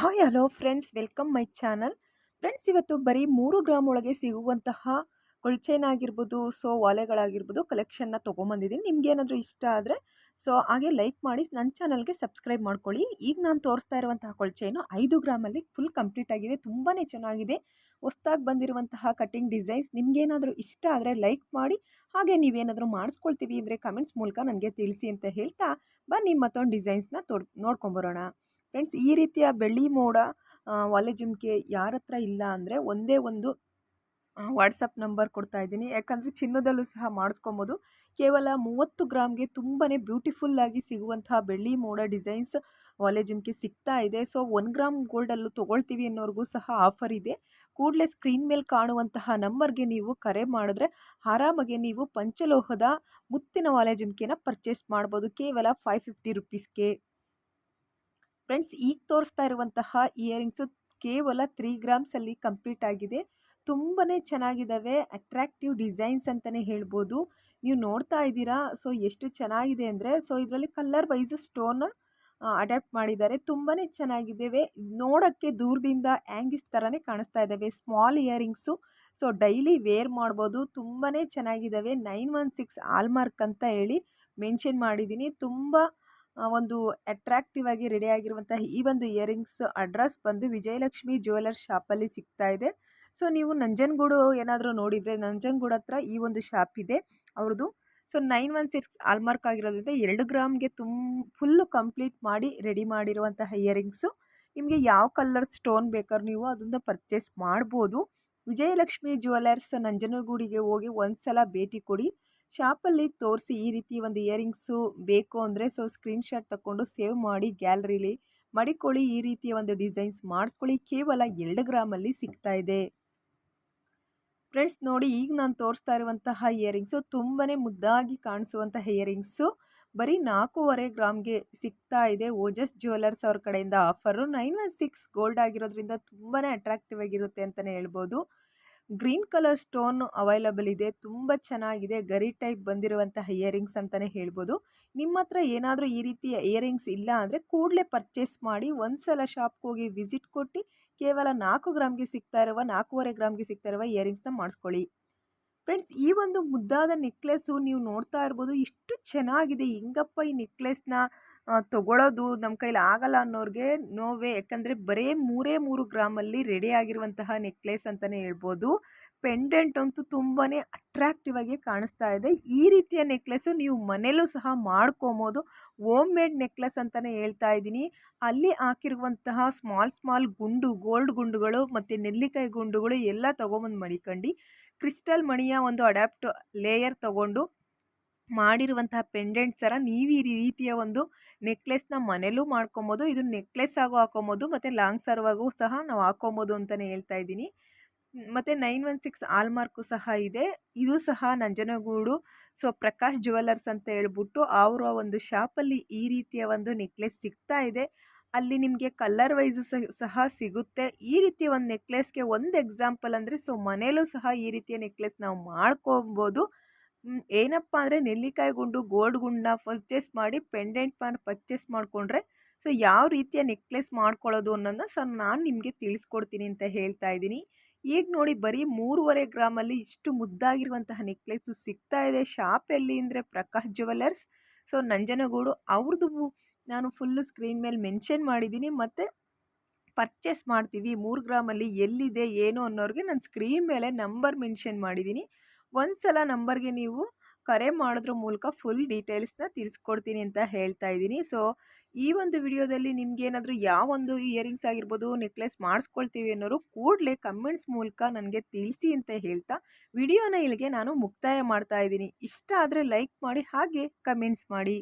Hi, hello friends, welcome my channel. Friends, ಇವತ್ತು ಬರೀ ಮೂರು ಗ್ರಾಮ್ ಒಳಗೆ ಸಿಗುವಂತಹ ಕೊಳ್ಚೈನ್ ಆಗಿರ್ಬೋದು, ಸೊ ವಾಲೆಗಳಾಗಿರ್ಬೋದು ಕಲೆಕ್ಷನ್ನ ತೊಗೊಂಬಂದಿದ್ದೀನಿ. ನಿಮ್ಗೇನಾದರೂ ಇಷ್ಟ ಆದರೆ, ಸೊ ಹಾಗೆ ಲೈಕ್ ಮಾಡಿ ನನ್ನ ಚಾನಲ್ಗೆ ಸಬ್ಸ್ಕ್ರೈಬ್ ಮಾಡ್ಕೊಳ್ಳಿ. ಈಗ ನಾನು ತೋರಿಸ್ತಾ ಇರುವಂತಹ ಕೊಳ್ಚೆಯನ್ನು ಐದು ಗ್ರಾಮಲ್ಲಿ ಫುಲ್ ಕಂಪ್ಲೀಟ್ ಆಗಿದೆ. ತುಂಬಾ ಚೆನ್ನಾಗಿದೆ. ಹೊಸ್ದಾಗಿ ಬಂದಿರುವಂತಹ ಕಟ್ಟಿಂಗ್ ಡಿಸೈನ್ಸ್ ನಿಮಗೇನಾದರೂ ಇಷ್ಟ ಆದರೆ ಲೈಕ್ ಮಾಡಿ, ಹಾಗೆ ನೀವೇನಾದರೂ ಮಾಡಿಸ್ಕೊಳ್ತೀವಿ ಅಂದರೆ ಕಮೆಂಟ್ಸ್ ಮೂಲಕ ನನಗೆ ತಿಳಿಸಿ ಅಂತ ಹೇಳ್ತಾ ಬನ್ನಿ ಮತ್ತೊಂದು ಡಿಸೈನ್ಸ್ನ ತೋರ್ ನೋಡ್ಕೊಂಬರೋಣ. ಫ್ರೆಂಡ್ಸ್ ಈ ರೀತಿಯ ಬೆಳ್ಳಿ ಮೋಡ ಒಲೆ ಯಾರ ಹತ್ರ ಇಲ್ಲ ಅಂದರೆ ಒಂದೇ ಒಂದು ವಾಟ್ಸಪ್ ನಂಬರ್ ಕೊಡ್ತಾ ಇದ್ದೀನಿ. ಯಾಕಂದರೆ ಚಿನ್ನದಲ್ಲೂ ಸಹ ಮಾಡಿಸ್ಕೊಬೋದು. ಕೇವಲ ಮೂವತ್ತು ಗ್ರಾಮ್ಗೆ ತುಂಬಾ ಬ್ಯೂಟಿಫುಲ್ಲಾಗಿ ಸಿಗುವಂತಹ ಬೆಳ್ಳಿ ಮೋಡ ಡಿಸೈನ್ಸ್ ಒಲೆ ಜುಮ್ಕಿ ಸಿಗ್ತಾ ಇದೆ. ಸೊ ಒನ್ ಗ್ರಾಮ್ ಗೋಲ್ಡಲ್ಲೂ ತೊಗೊಳ್ತೀವಿ ಅನ್ನೋರಿಗೂ ಸಹ ಆಫರ್ ಇದೆ. ಕೂಡಲೇ ಸ್ಕ್ರೀನ್ ಮೇಲೆ ಕಾಣುವಂತಹ ನಂಬರ್ಗೆ ನೀವು ಕರೆ ಮಾಡಿದ್ರೆ ಆರಾಮಾಗಿ ನೀವು ಪಂಚಲೋಹದ ಮುತ್ತಿನ ಒಲೆ ಜುಮ್ಕಿನ ಪರ್ಚೇಸ್ ಮಾಡ್ಬೋದು. ಕೇವಲ ಫೈವ್ ಫಿಫ್ಟಿ ರುಪೀಸ್ಗೆ ಫ್ರೆಂಡ್ಸ್, ಈಗ ತೋರಿಸ್ತಾ ಇರುವಂತಹ ಇಯರಿಂಗ್ಸು ಕೇವಲ ತ್ರೀ ಗ್ರಾಮ್ಸಲ್ಲಿ ಕಂಪ್ಲೀಟ್ ಆಗಿದೆ. ತುಂಬಾ ಚೆನ್ನಾಗಿದ್ದಾವೆ ಅಟ್ರಾಕ್ಟಿವ್ ಡಿಸೈನ್ಸ್ ಅಂತಲೇ ಹೇಳ್ಬೋದು. ನೀವು ನೋಡ್ತಾ ಇದ್ದೀರಾ, ಸೊ ಎಷ್ಟು ಚೆನ್ನಾಗಿದೆ ಅಂದರೆ, ಸೊ ಇದರಲ್ಲಿ ಕಲರ್ ವೈಸು ಸ್ಟೋನ್ ಅಡಾಪ್ಟ್ ಮಾಡಿದ್ದಾರೆ. ತುಂಬಾ ಚೆನ್ನಾಗಿದ್ದಾವೆ. ನೋಡೋಕ್ಕೆ ದೂರದಿಂದ ಆ್ಯಂಗಿಸ್ ಥರನೇ ಕಾಣಿಸ್ತಾ ಇದ್ದಾವೆ. Small earrings so daily wear ಮಾಡ್ಬೋದು. ತುಂಬಾ ಚೆನ್ನಾಗಿದ್ದಾವೆ. ನೈನ್ ಒನ್ ಸಿಕ್ಸ್ ಆಲ್ಮಾರ್ಕ್ ಅಂತ ಹೇಳಿ ಮೆನ್ಷನ್ ಮಾಡಿದ್ದೀನಿ. ತುಂಬ ಒಂದು ಅಟ್ರಾಕ್ಟಿವ್ ಆಗಿ ರೆಡಿ ಆಗಿರುವಂತಹ ಈ ಒಂದು ಇಯರಿಂಗ್ಸ್ ಅಡ್ರೆಸ್ ಬಂದು ವಿಜಯಲಕ್ಷ್ಮಿ ಜ್ಯುವೆಲರ್ಸ್ ಶಾಪಲ್ಲಿ ಸಿಗ್ತಾ ಇದೆ. ಸೊ ನೀವು ನಂಜನಗೂಡು ಏನಾದರೂ ನೋಡಿದರೆ ನಂಜನಗೂಡು ಹತ್ರ ಈ ಒಂದು ಶಾಪ್ ಇದೆ ಅವ್ರದ್ದು. So nine one six hallmark ಆಗಿರೋದ್ರಿಂದ ಎರಡು ಗ್ರಾಮ್ಗೆ ತುಂಬ ಫುಲ್ಲು ಕಂಪ್ಲೀಟ್ ಮಾಡಿ ರೆಡಿ ಮಾಡಿರುವಂತಹ ಇಯರಿಂಗ್ಸು ನಿಮಗೆ ಯಾವ ಕಲರ್ ಸ್ಟೋನ್ ಬೇಕಾದ್ರೂ ನೀವು ಅದನ್ನ ಪರ್ಚೇಸ್ ಮಾಡ್ಬೋದು. ವಿಜಯಲಕ್ಷ್ಮಿ ಜ್ಯುವೆಲರ್ಸ್ ನಂಜನಗೂಡಿಗೆ ಹೋಗಿ ಒಂದು ಸಲ ಭೇಟಿ ಕೊಡಿ. ಶಾಪಲ್ಲಿ ತೋರಿಸಿ ಈ ರೀತಿ ಒಂದು ಇಯರಿಂಗ್ಸು ಬೇಕು ಅಂದರೆ ಸೊ ಸ್ಕ್ರೀನ್ಶಾಟ್ ತಗೊಂಡು ಸೇವ್ ಮಾಡಿ ಗ್ಯಾಲರಿಲಿ ಮಡಿಕೊಳ್ಳಿ. ಈ ರೀತಿಯ ಒಂದು ಡಿಸೈನ್ಸ್ ಮಾಡಿಸ್ಕೊಳ್ಳಿ. ಕೇವಲ ಎರಡು ಗ್ರಾಮಲ್ಲಿ ಸಿಗ್ತಾ ಇದೆ. ಫ್ರೆಂಡ್ಸ್ ನೋಡಿ ಈಗ ನಾನು ತೋರಿಸ್ತಾ ಇರುವಂತಹ ಇಯರಿಂಗ್ಸು ತುಂಬಾ ಮುದ್ದಾಗಿ ಕಾಣಿಸುವಂತಹ ಇಯರಿಂಗ್ಸು. ಬರೀ ನಾಲ್ಕೂವರೆ ಗ್ರಾಮ್ಗೆ ಸಿಗ್ತಾ ಇದೆ. ಓಜಸ್ ಜ್ಯುವೆಲರ್ಸ್ ಅವ್ರ ಕಡೆಯಿಂದ offer. Nine one six gold ಆಗಿರೋದ್ರಿಂದ ತುಂಬಾ ಅಟ್ರಾಕ್ಟಿವ್ ಆಗಿರುತ್ತೆ ಅಂತಲೇ ಹೇಳ್ಬೋದು. ಗ್ರೀನ್ ಕಲರ್ ಸ್ಟೋನ್ ಅವೈಲಬಲ್ ಇದೆ, ತುಂಬ ಚೆನ್ನಾಗಿದೆ, ಗರಿ ಟೈಪ್ ಬಂದಿರುವಂತಹ ಇಯರಿಂಗ್ಸ್ ಅಂತಲೇ ಹೇಳ್ಬೋದು. ನಿಮ್ಮ ಹತ್ರ ಏನಾದರೂ ಈ ರೀತಿಯ ಇಯರಿಂಗ್ಸ್ ಇಲ್ಲ ಅಂದರೆ ಕೂಡಲೇ ಪರ್ಚೇಸ್ ಮಾಡಿ ಒಂದು ಸಲ ಶಾಪ್ಗೆ ಹೋಗಿ ವಿಸಿಟ್ ಕೊಟ್ಟು, ಕೇವಲ ನಾಲ್ಕು ಗ್ರಾಮ್ಗೆ ಸಿಗ್ತಾ ಇರುವ, ನಾಲ್ಕೂವರೆ ಗ್ರಾಮ್ಗೆ ಸಿಗ್ತಾ ಇರುವ ಇಯರಿಂಗ್ಸ್ನ ಮಾಡಿಸ್ಕೊಳ್ಳಿ. ಫ್ರೆಂಡ್ಸ್, ಈ ಒಂದು ಮುದ್ದಾದ ನೆಕ್ಲೆಸ್ಸು ನೀವು ನೋಡ್ತಾ ಇರ್ಬೋದು, ಇಷ್ಟು ಚೆನ್ನಾಗಿದೆ, ಹೆಂಗಪ್ಪ ಈ ನೆಕ್ಲೆಸ್ನ ತೊಗೊಳೋದು ನಮ್ಮ ಕೈಲಿ ಆಗಲ್ಲ ಅನ್ನೋರಿಗೆ ನೋವೇ. ಯಾಕಂದರೆ ಬರೀ ಮೂರೇ ಮೂರು ಗ್ರಾಮಲ್ಲಿ ರೆಡಿ ಆಗಿರುವಂತಹ ನೆಕ್ಲೆಸ್ ಅಂತಲೇ ಹೇಳ್ಬೋದು. ಪೆಂಡೆಂಟ್ ಅಂತೂ ತುಂಬಾ ಅಟ್ರಾಕ್ಟಿವ್ ಆಗಿ ಕಾಣಿಸ್ತಾ ಇದೆ. ಈ ರೀತಿಯ ನೆಕ್ಲೆಸ್ಸು ನೀವು ಮನೇಲೂ ಸಹ ಮಾಡ್ಕೊಬೋದು. ಓಮ್ ಮೇಡ್ ನೆಕ್ಲೆಸ್ ಅಂತಲೇ ಹೇಳ್ತಾ ಇದ್ದೀನಿ. ಅಲ್ಲಿ ಹಾಕಿರುವಂತಹ ಸ್ಮಾಲ್ ಸ್ಮಾಲ್ ಗುಂಡು ಗೋಲ್ಡ್ ಗುಂಡುಗಳು ಮತ್ತು ನೆಲ್ಲಿಕಾಯಿ ಗುಂಡುಗಳು ಎಲ್ಲ ತೊಗೊಂಬಂದು ಮಡಿಕೊಂಡು ಕ್ರಿಸ್ಟಲ್ ಮಣಿಯ ಒಂದು ಅಡ್ಯಾಪ್ಟ್ ಲೇಯರ್ ತೊಗೊಂಡು ಮಾಡಿರುವಂತಹ ಪೆಂಡೆಂಟ್ ಥರ ನೀವು ಈ ರೀತಿಯ ಒಂದು ನೆಕ್ಲೆಸ್ನ ಮನೇಲೂ ಮಾಡ್ಕೊಬೋದು, ಇದು ನೆಕ್ಲೆಸ್ ಆಗು ಹಾಕೊಬೋದು, ಮತ್ತು ಲಾಂಗ್ ಸರ್ವಾಗೂ ಸಹ ನಾವು ಹಾಕೊಬೋದು ಅಂತಲೇ ಹೇಳ್ತಾ ಇದ್ದೀನಿ. ಮತ್ತು ನೈನ್ ಒನ್ ಸಿಕ್ಸ್ ಆಲ್ಮಾರ್ಕು ಸಹ ಇದೆ. ಇದು ಸಹ ನಂಜನಗೂಡು, ಸೊ ಪ್ರಕಾಶ್ ಜುವೆಲ್ಲರ್ಸ್ ಅಂತ ಹೇಳ್ಬಿಟ್ಟು ಅವರ ಒಂದು ಶಾಪಲ್ಲಿ ಈ ರೀತಿಯ ಒಂದು ನೆಕ್ಲೆಸ್ ಸಿಗ್ತಾ ಇದೆ. ಅಲ್ಲಿ ನಿಮಗೆ ಕಲರ್ ವೈಸು ಸಹ ಸಿಗುತ್ತೆ. ಈ ರೀತಿಯ ಒಂದು ನೆಕ್ಲೆಸ್ಗೆ ಒಂದು ಎಕ್ಸಾಂಪಲ್ ಅಂದರೆ ಸೊ ಮನೇಲೂ ಸಹ ಈ ರೀತಿಯ ನೆಕ್ಲೆಸ್ ನಾವು ಮಾಡ್ಕೊಬೋದು. ಏನಪ್ಪ ಅಂದರೆ ನೆಲ್ಲಿಕಾಯಿ ಗುಂಡು, ಗೋಲ್ಡ್ ಗುಂಡನ್ನ ಪರ್ಚೇಸ್ ಮಾಡಿ ಪೆಂಡೆಂಟ್ ಪಾನ್ ಪರ್ಚೇಸ್ ಮಾಡಿಕೊಂಡ್ರೆ ಸೊ ಯಾವ ರೀತಿಯ ನೆಕ್ಲೆಸ್ ಮಾಡ್ಕೊಳ್ಳೋದು ಅನ್ನೋದನ್ನ ಸೊ ನಾನು ನಿಮಗೆ ತಿಳಿಸ್ಕೊಡ್ತೀನಿ ಅಂತ ಹೇಳ್ತಾ ಇದ್ದೀನಿ. ಈಗ ನೋಡಿ ಬರೀ ಮೂರುವರೆ ಗ್ರಾಮಲ್ಲಿ ಇಷ್ಟು ಮುದ್ದಾಗಿರುವಂತಹ ನೆಕ್ಲೆಸ್ಸು ಸಿಗ್ತಾ ಇದೆ. ಶಾಪ್ ಎಲ್ಲಿ ಅಂದರೆ ಪ್ರಕಾಶ್ ಜುವೆಲ್ಲರ್ಸ್ ಸೊ ನಂಜನಗೂಡು ಅವ್ರದ್ದು ನಾನು ಫುಲ್ಲು ಸ್ಕ್ರೀನ್ ಮೇಲೆ ಮೆನ್ಷನ್ ಮಾಡಿದ್ದೀನಿ. ಮತ್ತು ಪರ್ಚೇಸ್ ಮಾಡ್ತೀವಿ. ಮೂರು ಗ್ರಾಮಲ್ಲಿ ಎಲ್ಲಿದೆ, ಏನು ಅನ್ನೋರಿಗೆ ನಾನು ಸ್ಕ್ರೀನ್ ಮೇಲೆ ನಂಬರ್ ಮೆನ್ಷನ್ ಮಾಡಿದ್ದೀನಿ. ಒಂದು ಸಲ ನಂಬರ್ಗೆ ನೀವು ಕರೆ ಮಾಡೋದ್ರ ಮೂಲಕ ಫುಲ್ ಡೀಟೇಲ್ಸ್ನ ತಿಳಿಸ್ಕೊಡ್ತೀನಿ ಅಂತ ಹೇಳ್ತಾ ಇದ್ದೀನಿ. ಸೊ, ಈ ಒಂದು ವಿಡಿಯೋದಲ್ಲಿ ನಿಮಗೇನಾದರೂ ಯಾವೊಂದು ಇಯರಿಂಗ್ಸ್ ಆಗಿರ್ಬೋದು, ನೆಕ್ಲೆಸ್ ಮಾಡಿಸ್ಕೊಳ್ತೀವಿ ಅನ್ನೋರು ಕೂಡಲೇ ಕಮೆಂಟ್ಸ್ ಮೂಲಕ ನನಗೆ ತಿಳಿಸಿ ಅಂತ ಹೇಳ್ತಾ ವಿಡಿಯೋನ ಇಲ್ಲಿಗೆ ನಾನು ಮುಕ್ತಾಯ ಮಾಡ್ತಾ ಇದ್ದೀನಿ. ಇಷ್ಟ ಆದರೆ ಲೈಕ್ ಮಾಡಿ, ಹಾಗೆ ಕಮೆಂಟ್ಸ್ ಮಾಡಿ.